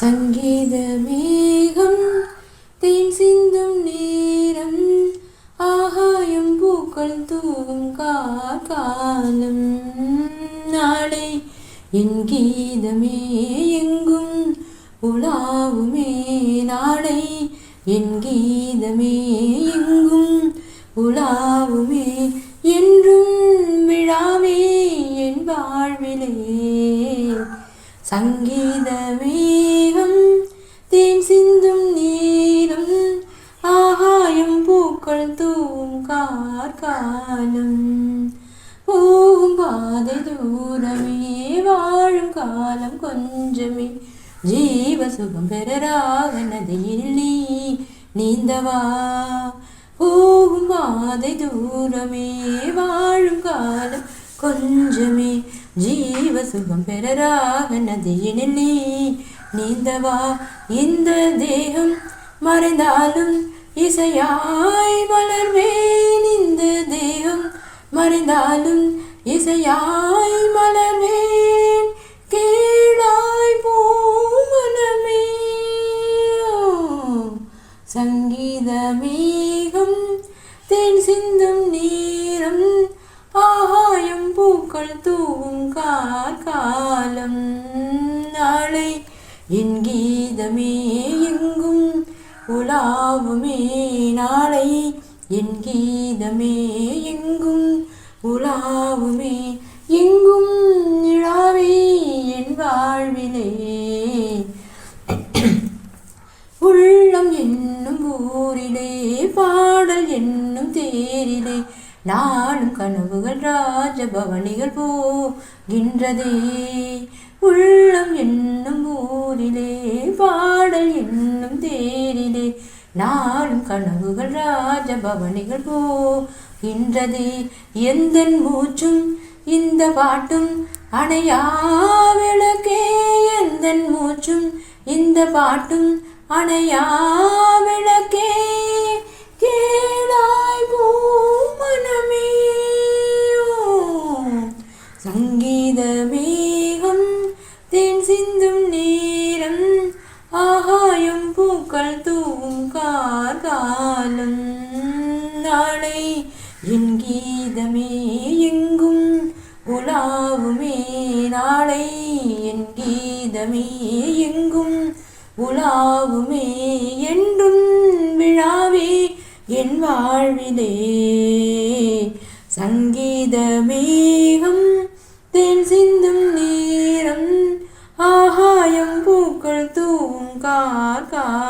சங்கீத மேகம் தேன் சிந்தும் நேரம் ஆகாயம் பூக்கள் தூவும் காலம் நாளை என் கீதமே எங்கும் உலாவுமே. நாளை என் கீதமே எங்கும் உலாவுமே. சங்கீத மேகம் தேன் சிந்தும் நீரும் ஆகாயம் பூக்கள் தூவும் கார்காலம் போகும் பாதை தூரமே வாழும் காலம் கொஞ்சமே. ஜீவ சுகம் பெறராக நதியில் நீ நீந்தவா? போகும் பாதை தூரமே வாழும் காலம் கொஞ்சமே. ஜீவ சுகம் பெறராக நதியினில் நீ நீந்தவா? இந்த தேகம் மறைந்தாலும் இசையாய் மலர்வேன். இந்த தேகம் மறைந்தாலும் இசையாய் மலர்வேன். கேளாய் பூமனமே சங்கீத மேகம் தேன் சிந்தும் நேரம் ஆஹா பூக்கள் தூவும் காலம் நாளை என் கீதமே எங்கும் உலாவுமே. நாளை என் கீதமே எங்கும் உலாவுமே. எங்கும் நிழாவே என் வாழ்விலே. உள்ளம் என்னும் ஊரிலே பாடல் என்னும் தேரிலே. நானும் கனவுகள் ராஜபவனிகள் போகின்றதே. உள்ளம் என்னும் ஊரிலே பாடல் என்னும் தேரிலே நாளும் கனவுகள் ராஜபவனிகள் போகின்றதே. எந்த மூச்சும் இந்த பாட்டும் அணையா விளக்கே. எந்த மூச்சும் இந்த பாட்டும் அணையா விளக்கே. சங்கீத மேகம் தேன் சிந்தும் நேரம் ஆகாயம் பூக்கள் தூவும் கார்காலம். நாளை என் கீதமே எங்கும் உலாவுமே. நாளை என் கீதமே எங்கும் உலாவுமே. என்றும் விழாவே என் வாழ்விலே. சங்கீத மேகம் தேன் சிந்தும் நேரம் ஆகாயம் பூக்கள் தூவும் கார்காலம்